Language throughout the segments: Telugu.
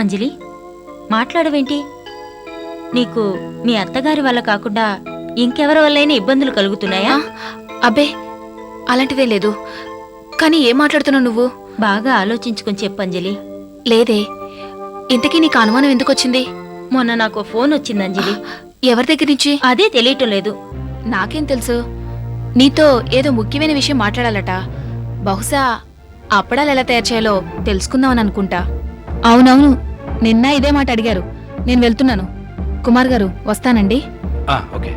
అంజలి మాట్లాడవేంటి? నీకు మీ అత్తగారి వల్ల కాకుండా ఇంకెవరి వల్లైనా ఇబ్బందులు కలుగుతున్నాయా? అబ్బే అలాంటిదే లేదు. కానీ ఏం మాట్లాడుతున్నావు నువ్వు? బాగా ఆలోచించుకొని చెప్పు అంజలి. లేదే ఇంతకీ నీకు అనుమానం ఎందుకు వచ్చింది మొన్న నాకు ఫోన్ వచ్చింది అంజలి. ఎవరి దగ్గర నుంచి? అదే తెలియటం లేదు. నాకేం తెలుసు? నీతో ఏదో ముఖ్యమైన విషయం మాట్లాడాలట. బహుశా అప్పడాలు ఎలా తయారు చేయాలో తెలుసుకుందామని అనుకుంటా. అవునవును నిన్న ఇదే మాట అడిగారు. నేను వెళ్తున్నాను. కుమార్ గారు వస్తానండి. ఓకే.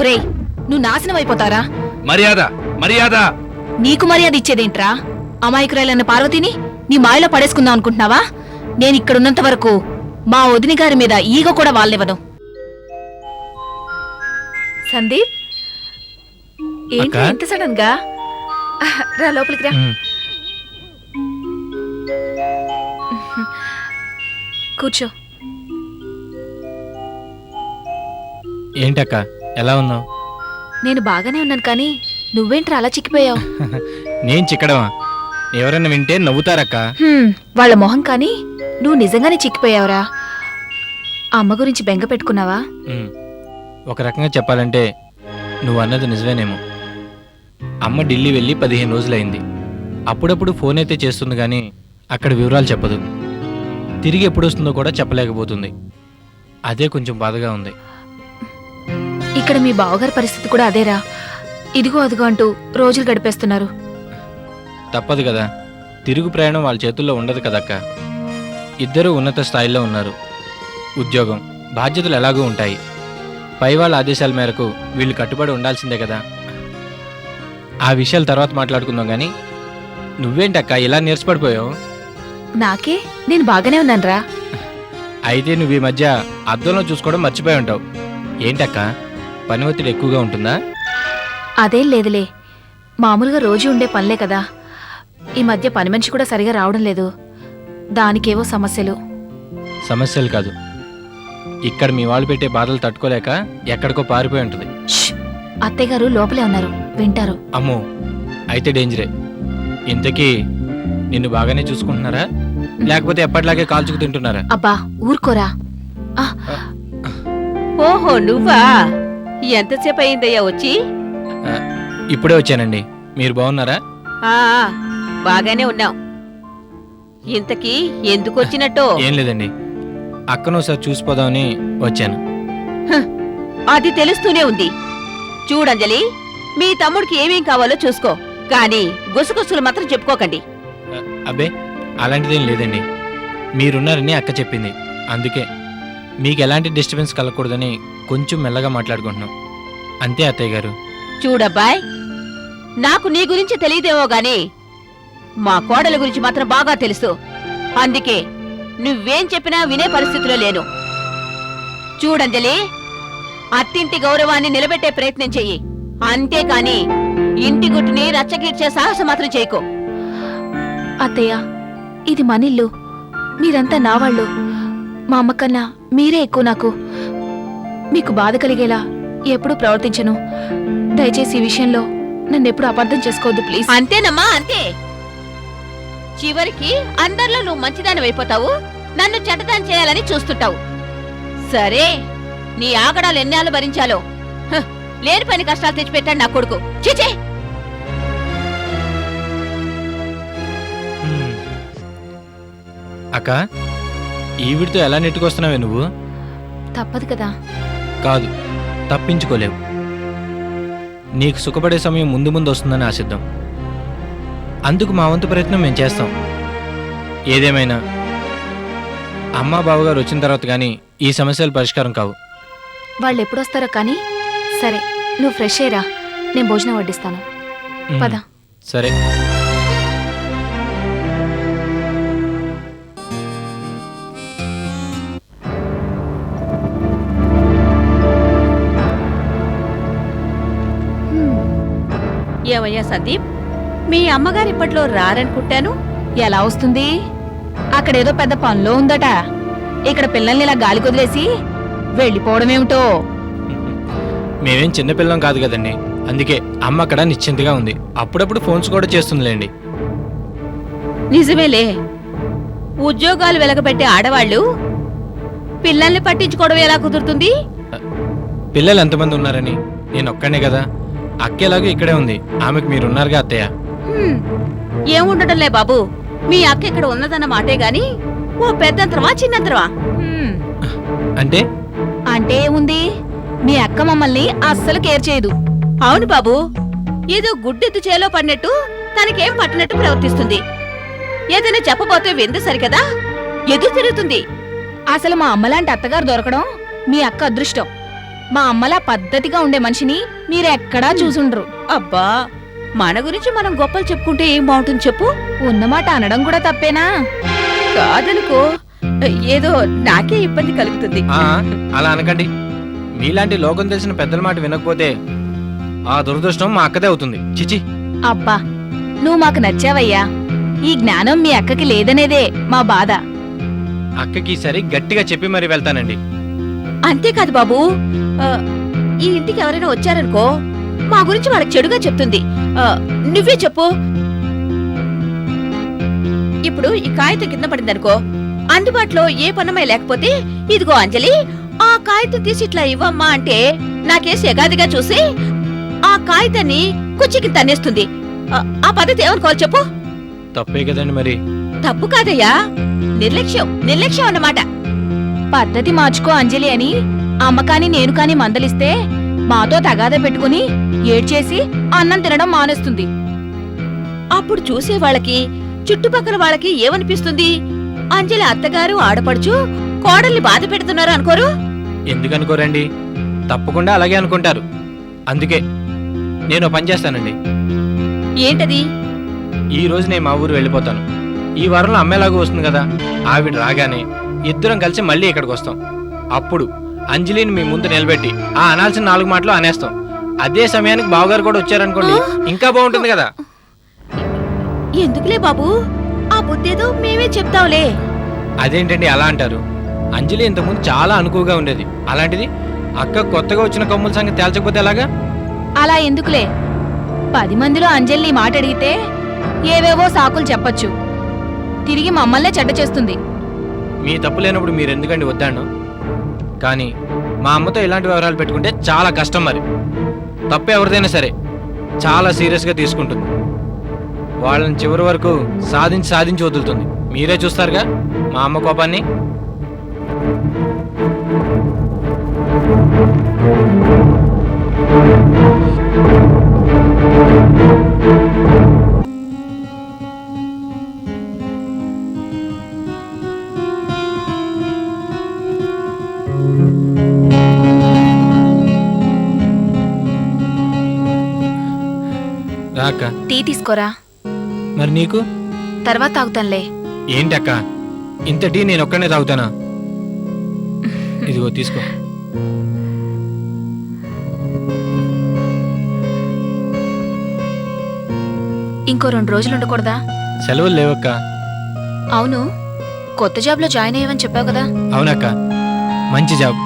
ఒరేయ్ నువ్వు నాశనం అయిపోతారా? మర్యాద మర్యాద. నీకు మర్యాద ఇచ్చేదేంట్రా? అమాయకురాలన్న పార్వతిని నీ మాయలో పడేసుకుందాం అనుకుంటున్నావా? నేను ఇక్కడున్నంత వరకు మా వదిని గారి మీద ఈగ కూడా వాళ్ళనివ్వను సందీప్? ఏంటి అక్కా? ఇంత సడన్గా రా లోపలికి రా. ఉమ్, కూర్చో. ఏంటక్క ఎలా ఉన్నావు? నేను బాగానే ఉన్నాను కానీ నువ్వేంట్రా అలా చిక్కిపోయావు? నేను చిక్కడమా? ఎవరైనా వింటే నవ్వుతారక్క. హ్మ్, వాళ్ళ మొహం కానీ నువ్వు నిజంగానే చిక్కిపోయావురా. ఆ అమ్మ గురించి బెంగ పెట్టుకున్నావా? ఉమ్, ఒక రకంగా చెప్పాలంటే నువ్వు అన్నది నిజమేనేమో. అమ్మ ఢిల్లీ వెళ్ళి పదిహేను రోజులైంది. అప్పుడప్పుడు ఫోన్ అయితే చేస్తుంది కానీ అక్కడ వివరాలు చెప్పదు. తిరిగి ఎప్పుడు వస్తుందో కూడా చెప్పలేకపోతుంది. అదే కొంచెం బాధగా ఉంది. ఇక్కడ మీ బావగారి పరిస్థితి కూడా అదేరా. ఇదిగో అదిగో అంటూ రోజులు గడిపేస్తున్నారు. తప్పదు కదా. తిరుగు ప్రయాణం వాళ్ళ చేతుల్లో ఉండదు కదక్క. ఇద్దరూ ఉన్నత స్థాయిలో ఉన్నారు. ఉద్యోగం బాధ్యతలు ఎలాగూ ఉంటాయి. పై వాళ్ళ ఆదేశాల మేరకు వీళ్ళు కట్టుబడి ఉండాల్సిందే కదా. ఆ విషయాలు తర్వాత మాట్లాడుకుందాం కానీ నువ్వేంటక్క ఇలా నీరసపడిపోయావు? నాకే? నేను బాగానే ఉన్నానురా. అయితే నువ్వు ఈ మధ్య అద్దంలో చూసుకోవడం మర్చిపోయి ఉంటావు. ఏంటక్క? పని ఒత్తిడి ఎక్కువగా ఉంటుందా? అదేం లేదులే. మామూలుగా రోజు ఉండే పనులే కదా. ఈ మధ్య పని మనిషి కూడా సరిగా రావడం లేదు. దానికేవో సమస్యలు. సమస్యలు కాదు. ఇక్కడ మీ వాళ్ళు పెట్టే బాధలు తట్టుకోలేక ఎక్కడికో పారిపోయి ఉంటుంది. ష్! అత్తయ్య గారు లోపలే ఉన్నారు. వింటారు. అమ్మో! అయితే డేంజరే. ఇంతకీ నిన్ను బాగానే చూసుకుంటున్నారా? లేకపోతే ఎప్పటిలాగే కాల్చుకు తింటున్నారా? అబ్బా ఊరుకోరా. ఓహో నువ్వా? ఎంతసేపు అయిందయ్యా వచ్చి? ఇప్పుడే వచ్చానండి. మీరు బాగున్నారా? బాగానే ఉన్నాం. ఇంతకీ ఎందుకు వచ్చినట్టో? ఏం లేదండి. అక్కను ఒకసారి చూసిపోదామని వచ్చాను. అది తెలుస్తూనే ఉంది. చూడంజలి మీ తమ్ముడికి ఏమేం కావాలో చూసుకో. కానీ గుసగుసలు మాత్రం చెప్పుకోకండి. అబ్బే అలాంటిదేం లేదండి. మీరున్నారని అక్క చెప్పింది. అందుకే మీకు ఎలాంటి డిస్టర్బెన్స్ కలగకూడదని కొంచెం మెల్లగా మాట్లాడుకుంటున్నాం. అంతే అత్తయ్య గారు. చూడబ్బాయ్ నాకు నీ గురించి తెలియదేమో గాని మా కోడల గురించి మాత్రం బాగా తెలుసు. అందుకే నువ్వేం చెప్పినా వినే పరిస్థితిలో లేను. చూడంజలి అత్తింటి గౌరవాన్ని నిలబెట్టే ప్రయత్నం చెయ్యి. అంతేకాని ఇంటి గుట్టుని రచ్చగీర్చే సాహసం మాత్రం చేయకు. అత్తయ్య ఇది మనిల్లు. మీరంతా నావాళ్ళు. మా అమ్మకన్నా మీరే ఎక్కువ నాకు. మీకు బాధ కలిగేలా ఎప్పుడూ ప్రవర్తించను. దయచేసి ఈ విషయంలో నన్ను ఎప్పుడు అపార్థం చేసుకోవద్దు ప్లీజ్. అంతేనమ్మా అంతే. చివరికి అందరిలో నువ్వు మంచిదాని అయిపోతావు నన్ను చెడ్డదాని చేయాలని చూస్తుంటావు. సరే నీ ఆగడాలు ఎన్నాళ్ళు భరించాలో? లేని పని కష్టాలు తెచ్చిపెట్టాడు నా కొడుకు. చిచే అక్క ఈవిడితో ఎలా నెట్టుకొస్తున్నావే నువ్వు? తప్పదు కదా. కాదు తప్పించుకోలేవు. నీకు సుఖపడే సమయం ముందు ముందు వస్తుందని ఆశిద్దాం. అందుకు మా వంతు ప్రయత్నం మేము చేస్తాం. ఏదేమైనా అమ్మా బావగారు వచ్చిన తర్వాత కానీ ఈ సమస్యలు పరిష్కారం కావు. వాళ్ళు ఎప్పుడు వస్తారో కానీ సరే నువ్వు ఫ్రెష్ అయ్యరా నేను భోజనం వడ్డిస్తాను. పద. సరే. ఏమయ్యా సందీప్ మీ అమ్మగారు ఇప్పట్లో రారనుకుంటాను. ఎలా వస్తుంది? అక్కడేదో పెద్ద పనిలో ఉందట. ఇక్కడ పిల్లల్ని ఇలా గాలి కొదిలేసి వెళ్ళిపోవడమేమిటో? మేమేం చిన్నపిల్లం కాదు కదండి. అందుకే అమ్మ అక్కడ నిశ్చింతగా ఉంది. అప్పుడప్పుడు ఫోన్స్ కూడా చేస్తుందిలేండి. నిజమేలే. ఉద్యోగాలు వెలగబెట్టే ఆడవాళ్ళు పిల్లల్ని పట్టించుకోవడం ఎలా కుదురుతుంది? పిల్లలు ఎంతమంది ఉన్నారని? నేను ఒక్కనే కదా. అక్కేలాగా ఇక్కడే ఉంది. ఆమెకు మీరున్నారుగా అత్తయ్య? హ్మ్, ఏముండటంలే బాబు. మీ అక్క ఇక్కడ ఉన్నదన్న మాటే గాని ఓ పెద్దంతరమా చిన్నంతరమా? హ్మ్. అంటే? అంటే ఏముంది? మీ అక్క మమ్మల్ని అస్సలు కేర్ చేయదు. అవును బాబు. ఏదో గుడ్డెత్తు చేలో పడినట్టు తనకేం పట్టినట్టు ప్రవర్తిస్తుంది. ఏదైనా చెప్పబోతే విందు సరికదా? ఎదురు తిరుగుతుంది. అసలు మా అమ్మలాంటి అత్తగారు దొరకడం మీ అక్క అదృష్టం. మా అమ్మలా పద్ధతిగా ఉండే మనిషిని మీరెక్కడా చూసుండ్రు. అబ్బా మన గురించి మనం గొప్పలు చెప్పుకుంటే ఏం బాగుంటుంది చెప్పు? ఉన్నమాట అనడం కూడా తప్పేనా? కాదనుకో ఏదో నాకే ఇబ్బంది కలుగుతుంది. ఆ, అలా అనకండి. మీలాంటి లోకం తెలిసిన పెద్దల మాట వినకపోతే ఆ దురదృష్టం మా అక్కదే అవుతుంది. చిచి. అబ్బా నువ్వు మాకు నచ్చావయ్యా. ఈ జ్ఞానం మీ అక్కకి లేదనేదే మా బాధ. అక్కకి సరి గట్టిగా చెప్పి మరి వెళ్తానండి. అంతేకాదు బాబు. ఈ ఇంటికి ఎవరైనా వచ్చారనుకో మా గురించి వాళ్ళకి చెడుగా చెప్తుంది. నువ్వే చెప్పు. ఇప్పుడు ఈ కాగితం కింద పడిందనుకో అందుబాటులో ఏ పనమ్మాయి లేకపోతే ఇదిగో అంజలి ఆ కాగితం తీసి ఇట్లా ఇవ్వమ్మా అంటే నాకేసి ఎగాదిగా చూసి ఆ కాగితాన్ని కుచ్చికి తన్నేస్తుంది. ఆ, ఆ పద్ధతి ఏమనుకోవాలి చెప్పు. తప్పే కదండి మరి. తప్పు కాదయ్యా. నిర్లక్ష్యం నిర్లక్ష్యం అన్నమాట. పద్ధతి మార్చుకో అంజలి అని. అమ్మ కాని నేను కాని మందలిస్తే మాతో తగాద పెట్టుకుని ఏడ్చేసి అన్నం తినడం మానేస్తుంది. అప్పుడు చూసే వాళ్ళకి చుట్టుపక్కల వాళ్ళకి ఏమనిపిస్తుంది? అంజలి అత్తగారు ఆడపడుచు కోడల్ని బాధ పెడుతున్నారు అనుకోరు? ఎందుకు అనుకోరండి తప్పకుండా అలాగే అనుకుంటారు. అందుకే నేను పని చేస్తానండి. ఏంటది? ఈ రోజు నేను మా ఊరు వెళ్ళిపోతాను. ఈ వారంలో అమ్మేలాగా వస్తుంది కదా? ఆవిడ రాగానే ఇద్దరం కలిసి మళ్ళీ ఇక్కడికి వస్తాం. అప్పుడు అంజలిని మీ ముందు నిలబెట్టి ఆ అనాల్సిన నాలుగు మాటలు అనేస్తాం అదే సమయానికి బావగారు కూడా వచ్చారనుకోండి ఇంకా బాగుంటుంది కదా. ఎందుకులే బాబు? ఆ బుద్ధేదో మేమే చెప్తాంలే అదేంటండి అలా అంటారు? అంజలి ఇంతకుముందు చాలా అనుకువగా ఉండేది. అలాంటిది అక్క కొత్తగా వచ్చిన కమ్ముల సంగతి తేల్చకపోతే ఎలాగా? అలా ఎందుకులే? పది మందిలో అంజలిని మాట అడిగితే ఏవేవో సాకులు చెప్పొచ్చు. తిరిగి మమ్మల్నే చెడ్డ చేస్తుంది. మీ తప్పు లేనప్పుడు మీరు ఎందుకండి వద్దాను కానీ మా అమ్మతో ఇలాంటి వివరాలు పెట్టుకుంటే చాలా కష్టం మరి. తప్పు ఎవరిదైనా సరే చాలా సీరియస్గా తీసుకుంటుంది. వాళ్ళని చివరి వరకు సాధించి సాధించి వదులుతుంది. మీరే చూస్తారుగా మా అమ్మ కోపాన్ని? తీసుకోరా మరి నీకు? తర్వాత తాగుతానులే. ఏంటక్క? ఇంత టీ నేను ఒక్కనే తాగుతానా? ఇదిగో తీసుకో. ఇంకో రెండు రోజులు ఉండకూడదా? సెలవులు లేవక్క. అవును. కొత్త జాబ్లో జాయిన్ అయ్యావని చెప్పావు కదా. అవునక్క. మంచి జాబ్.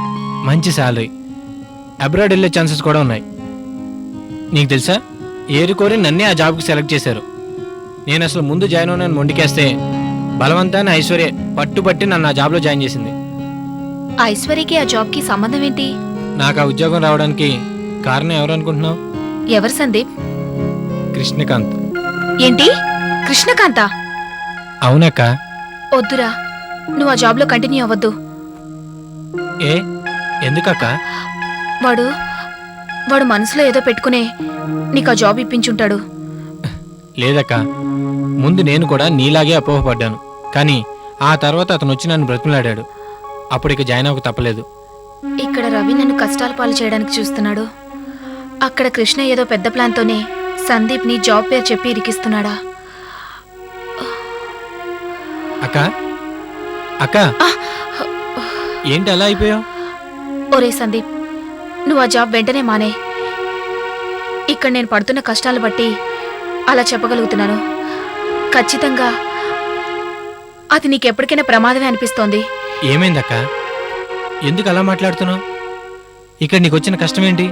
మంచి శాలరీ అబ్రాడ్ వెళ్ళే ఛాన్సెస్ కూడా ఉన్నాయి. నీకు తెలుసా? ఏరుకోరి నన్నే ఆ జాబ్కి సెలెక్ట్ చేశారు. నేను అసలు ముందు జాయిన్ అవునని మొండికేస్తే బలవంతాన్ని ఐశ్వర్య పట్టుబట్టి నన్ను ఆ జాబ్లో జాయిన్ చేసింది. ఐశ్వర్యకి ఆ జాబ్కి సంబంధం ఏంటి? నాకు ఆ ఉద్యోగం రావడానికి కారణం ఎవరు అనుకుంటున్నావు? ఎవరు సందీప్? కృష్ణకాంత్. ఏంటి? కృష్ణకాంత? అవునక్క. వద్దురా నువ్వు ఆ జాబ్లో కంటిన్యూ అవ్వద్దు. ఏ? ఎందుకక్క? వాడు వాడు మనసులో ఏదో పెట్టుకునే నీకు ఆ జాబ్ ఇప్పించుంటాడు. లేదక్క. ముందు నేను కూడా నీలాగే అపోహపడ్డాను. కానీ ఆ తర్వాత అతను వచ్చి నన్ను బ్రతిమలాడాడు. అప్పుడు ఇక జాయిన్ అవ్వక తప్పలేదు. ఇక్కడ రవి నన్ను కష్టాల పాలు చేయడానికి చూస్తున్నాడు. అక్కడ కృష్ణ ఏదో పెద్ద ప్లాన్తోనే సందీప్ని జాబ్ పేరు చెప్పి ఇరికిస్తున్నాడా. అక్క? అక్క? ఏంటి అలా అయిపోయావు? ఒరే సందీప్ నువ్వు ఆ జాబ్ వెంటనే మానే. ఇక్కడ నేను పడుతున్న కష్టాలు బట్టి అలా చెప్పగలుగుతున్నాను. ఖచ్చితంగా అది నీకెప్పటికైనా ప్రమాదమే అనిపిస్తోంది. ఏమైందక్క? ఎందుకు అలా మాట్లాడుతున్నావు? ఇక్కడ నీకు వచ్చిన కష్టం ఏంటి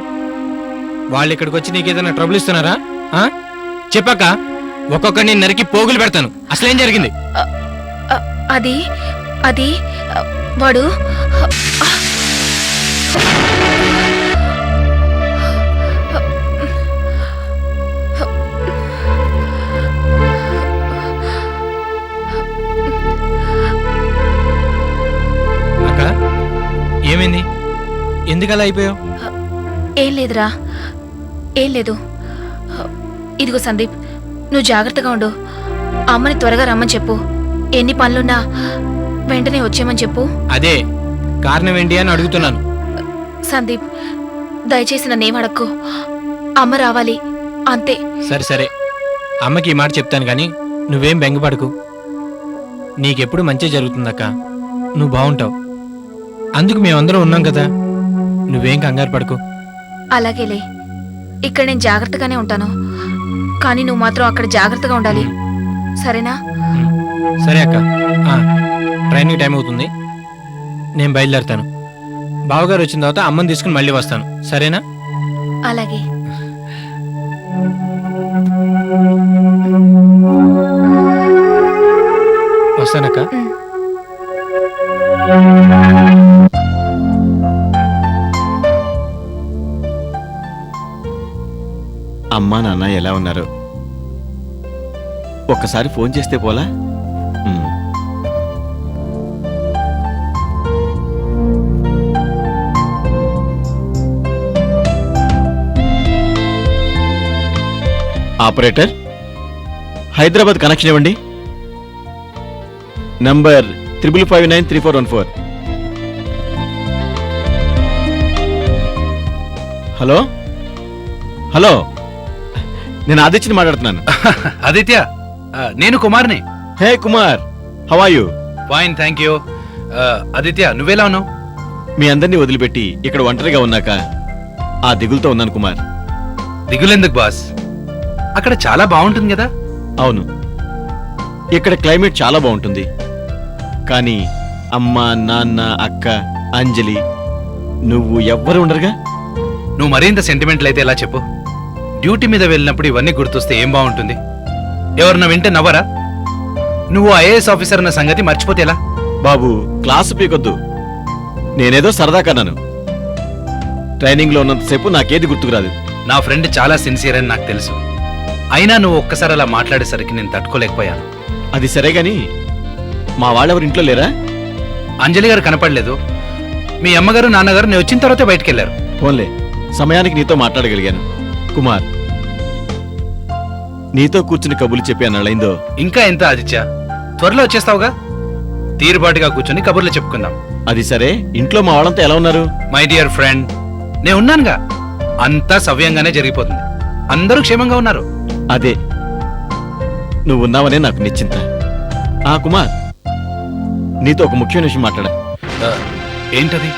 వాళ్ళు ఇక్కడికి వచ్చి నీకు ఏదైనా ట్రబుల్ ఇస్తున్నారా? ఆ? చెప్పక్క ఒక్కొక్కడిని నరికి పోగులు పెడతాను. అసలేం జరిగింది? అది అది వాడు ఎందుకు అలా అయిపోయావు? ఏం లేదురా. ఏం లేదు. ఇదిగో సందీప్ నువ్వు జాగ్రత్తగా ఉండు. అమ్మని త్వరగా రమ్మని చెప్పు. ఎన్ని పనులున్నా వెంటనే వచ్చేయమని చెప్పు. అదే కారణం ఏంటి అని అడుగుతున్నాను. సందీప్ దయచేసి నన్నేం అడక్కు. అమ్మ రావాలి అంతే. సరే సరే. అమ్మకి ఈ మాట చెప్తాను కానీ నువ్వేం బెంగపడకు. నీకెప్పుడు మంచి జరుగుతుందక్క. నువ్వు బాగుంటావు. అందుకు మేమందరం ఉన్నాం కదా. నువ్వేం కంగారు పడకు. అలాగేలే. ఇక్కడ నేను జాగ్రత్తగానే ఉంటాను. కానీ నువ్వు మాత్రం అక్కడ జాగ్రత్తగా ఉండాలి. సరేనా. సరే అక్క. ఆ, ట్రైన్కి టైం అవుతుంది. నేను బయలుదేరుతాను. బావగారు వచ్చిన తర్వాత అమ్మని తీసుకుని మళ్ళీ వస్తాను. సరేనా? అలాగే. వస్తానక్క. అమ్మా నాన్న ఎలా ఉన్నారు? ఒక్కసారి ఫోన్ చేస్తే పోలా? ఆపరేటర్ హైదరాబాద్ కనెక్షన్ ఇవ్వండి. Number triple five nine three four one four. Hello? Hello? నేను ఆదిత్యని మాట్లాడుతున్నాను. ఆదిత్య ఆ, నేను కుమార్ని. Hey Kumar how are you fine thank you ఆ, ఆదిత్య నువ్వెలా ఉన్నావు? మీ అందరినీ వదిలిపెట్టి ఇక్కడ ఒంటరిగా ఉన్నాక ఆ దిగులతో ఉన్నాను కుమార్. దిగులెందుకు బాస్? అక్కడ చాలా బాగుంటుంది కదా? అవును. ఇక్కడ క్లైమేట్ చాలా బాగుంటుంది. కానీ అమ్మ నాన్న అక్క అంజలి నువ్వు ఎవ్వరు ఉండరుగా? నువ్వు మరింత సెంటిమెంట్లు అయితే ఎలా చెప్పు? డ్యూటీ మీద వెళ్ళినప్పుడు ఇవన్నీ గుర్తొస్తే ఏం బాగుంటుంది? ఎవరన్నా వింటే నవ్వరా? నువ్వు ఐఏఎస్ ఆఫీసర్ అన్న సంగతి మర్చిపోతే ఎలా? బాబు క్లాసు పీకొద్దు. నేనేదో సరదా కన్నాను. ట్రైనింగ్లో ఉన్నంతసేపు నాకేది గుర్తుకురాదు. నా ఫ్రెండ్ చాలా సిన్సియర్ అని నాకు తెలుసు. అయినా నువ్వు ఒక్కసారి అలా మాట్లాడేసరికి నేను తట్టుకోలేకపోయాను. అది సరే గాని మా వాళ్ళెవరు ఇంట్లో లేరా? అంజలి గారు కనపడలేదు. మీ అమ్మగారు నాన్నగారు నేను వచ్చిన తర్వాతే బయటికి వెళ్ళారు ఫోన్లే సమయానికి నీతో మాట్లాడగలిగాను. కుమార్ నీతో కూర్చుని కబుర్లు చెప్పి అన్నాళ్ళైందో ఇంకా ఎంత ఆదిత్య? త్వరలో వచ్చేస్తావుగా? తీరుబాటుగా కూర్చొని కబుర్లు చెప్పుకుందాం. అది సరే. ఇంట్లో మా వాళ్ళంతా ఎలా ఉన్నారు? మై డియర్ ఫ్రెండ్ నేను ఉన్నానుగా. అంతా సవ్యంగానే జరిగిపోతుంది. అందరూ క్షేమంగా ఉన్నారు. అదే. నువ్వు ఉన్నావనే నాకు నిశ్చింత. ఆ కుమార్ నీతో ఒక ముఖ్యమైన విషయం మాట్లాడా ఏంటది?